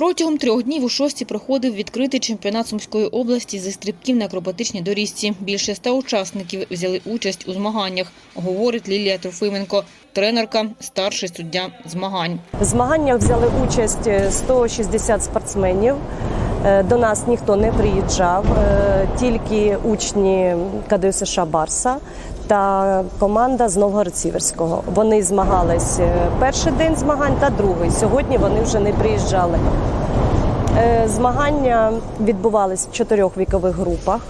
Протягом трьох днів у шості проходив відкритий чемпіонат Сумської області зі стрибків на акробатичній доріжці. Більше ста учасників взяли участь у змаганнях, говорить Лілія Трофименко, тренерка, старший суддя змагань. В змаганнях взяли участь е, 160 спортсменів. Е, До нас ніхто не приїжджав, е, тільки учні КДУ США Барса та команда з Новгород-Сіверського. Вони змагались е, перший день змагань та другий. Сьогодні вони вже не приїжджали. Е, Змагання відбувались в чотирьох вікових групах.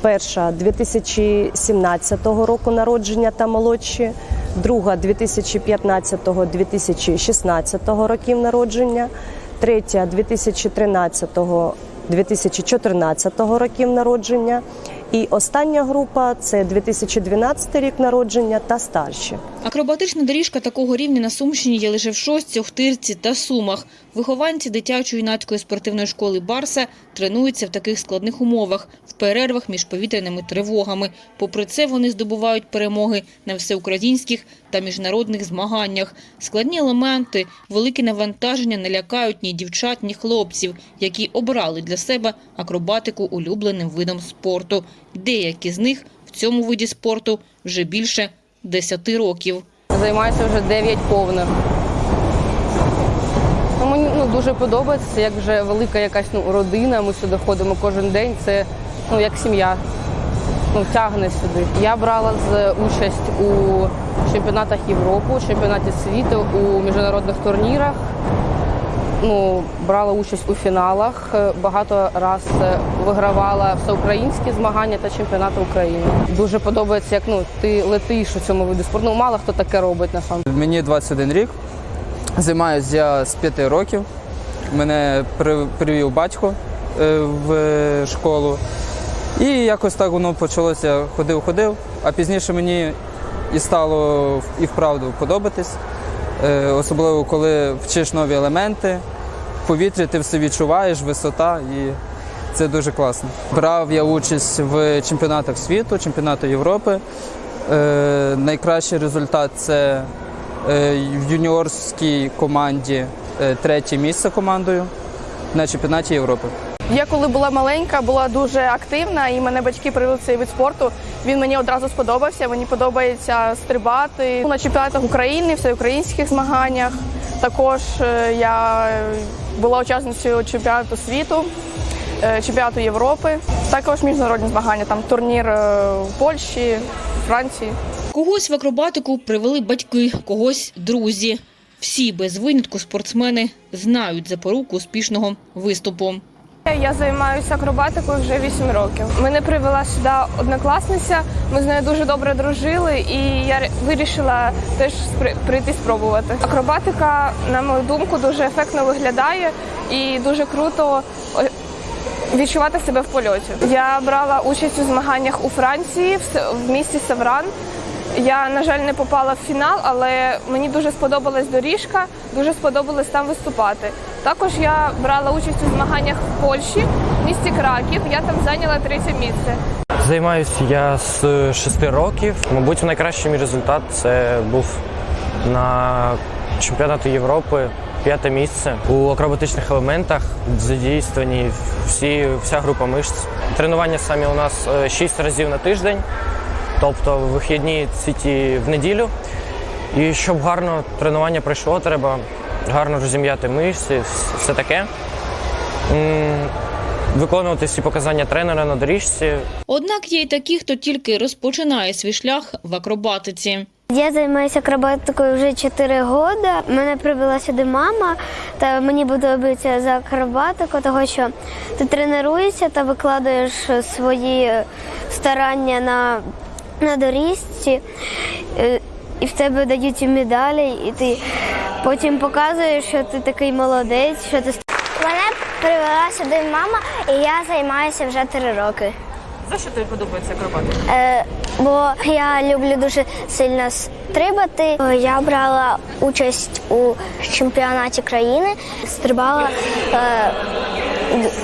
Перша 2017 року народження та молодші, друга 2015-2016 років народження, третя 2013-2014 років народження. І остання група це 2012 рік народження та старші. Акробатична доріжка такого рівня на Сумщині є лише в Шостці, Охтирці та Сумах. Вихованці дитячо-юнацької спортивної школи «Барса» тренуються в таких складних умовах, в перервах між повітряними тривогами. Попри це, вони здобувають перемоги на всеукраїнських та міжнародних змаганнях. Складні елементи, великі навантаження не лякають ні дівчат, ні хлопців, які обрали для себе акробатику улюбленим видом спорту. Деякі з них в цьому виді спорту вже більше 10 років. Займаюся вже 9 повних. Ну, мені ну, дуже подобається, як вже велика якась ну, родина. Ми сюди ходимо кожен день. Це ну, як сім'я. Ну, тягне сюди. Я брала з участь у чемпіонатах Європи, чемпіонаті світу, у міжнародних турнірах. Ну, брала участь у фіналах. е, Багато раз е, вигравала всеукраїнські змагання та чемпіонати України. Дуже подобається, як ну ти летиш у цьому виду спорту. Ну, мало хто таке робить на самом Мені 21 рік. Займаюся я з 5 років. Мене привів батько е, в школу. І якось так воно почалося. Ходив, ходив. А пізніше мені і стало і вправду подобатись. Е, Особливо коли вчиш нові елементи. В повітрі ти все відчуваєш, висота і це дуже класно. Брав я участь в чемпіонатах світу, чемпіонату Європи. Е, найкращий результат це е, в юніорській команді третє місце командою на чемпіонаті Європи. Я коли була маленька, була дуже активна, і мене батьки привели цей вид спорту. Він мені одразу сподобався. Мені подобається стрибати на чемпіонатах України, всеукраїнських змаганнях. Також е, я була учасницею чемпіонату світу, е, чемпіонату Європи. Також міжнародні змагання, там турнір е, в Польщі, Франції. Когось в акробатику привели батьки, когось друзі. Всі без винятку спортсмени знають запоруку успішного виступу. Я займаюся акробатикою вже 8 років. Мене привела сюди однокласниця. Ми з нею дуже добре дружили, і я вирішила теж прийти спробувати. Акробатика, на мою думку, дуже ефектно виглядає і дуже круто відчувати себе в польоті. Я брала участь у змаганнях у Франції в в місті Севран. Я, на жаль, не попала в фінал, але мені дуже сподобалась доріжка, дуже сподобалось там виступати. Також я брала участь у змаганнях в Польщі, в місті Краків. Я там зайняла третє місце. Займаюся я з 6 років. Мабуть, найкращий мій результат це був на чемпіонату Європи. П'яте місце у акробатичних елементах задійствовані всі, вся група мишць. Тренування самі у нас 6 разів на тиждень, тобто вихідні ціті в неділю. І щоб гарно тренування пройшло, треба гарно розім'яти мишці, все таке. Виконувати всі показання тренера на доріжці, Однак є й такі, хто тільки розпочинає свій шлях в акробатиці. Я займаюся акробатикою вже 4 роки. Мене привела сюди мама, та мені подобається за акробатику, тому що ти тренуєшся та викладаєш свої старання на, на доріжці, е, і в тебе дають медалі, і ти потім показуєш, що ти такий молодець, що ти Мене привела сюди мама, і я займаюся вже три роки. За що тобі подобається акробатика? Е, бо я люблю дуже сильно стрибати. Я брала участь у чемпіонаті країни, стрибала е,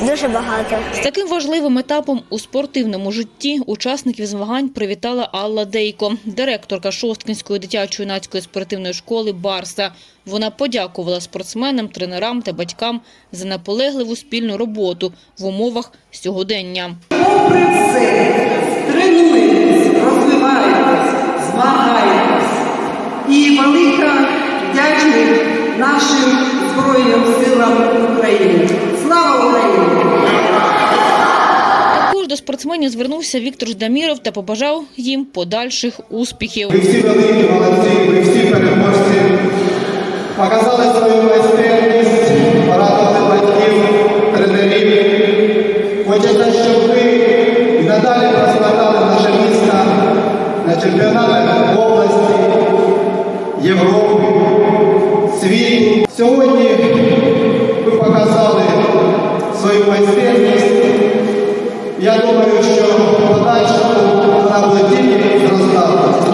дуже багато. З таким важливим етапом у спортивному житті учасників змагань привітала Алла Дейко, директорка Шосткинської дитячої юнацької спортивної школи «Барса». Вона подякувала спортсменам, тренерам та батькам за наполегливу спільну роботу в умовах сьогодення. Попри все, спортсменів звернувся Віктор Ждаміров та побажав їм подальших успіхів. Ви всі великі молодці, ви всі переможці. Показали свою майстерність, порадували батьків, тренерів. Хочеться, щоб ви і надалі прославляли наше місто на чемпіонатах області, Європи, світу. Сьогодні ви показали свою майстерність. Я думаю, що.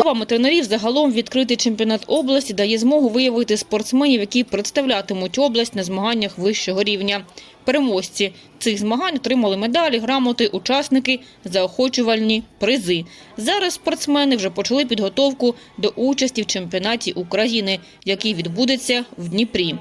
Словами тренерів, загалом відкритий чемпіонат області дає змогу виявити спортсменів, які представлятимуть область на змаганнях вищого рівня. Переможці цих змагань отримали медалі, грамоти, учасники, заохочувальні призи. Зараз спортсмени вже почали підготовку до участі в чемпіонаті України, який відбудеться в Дніпрі.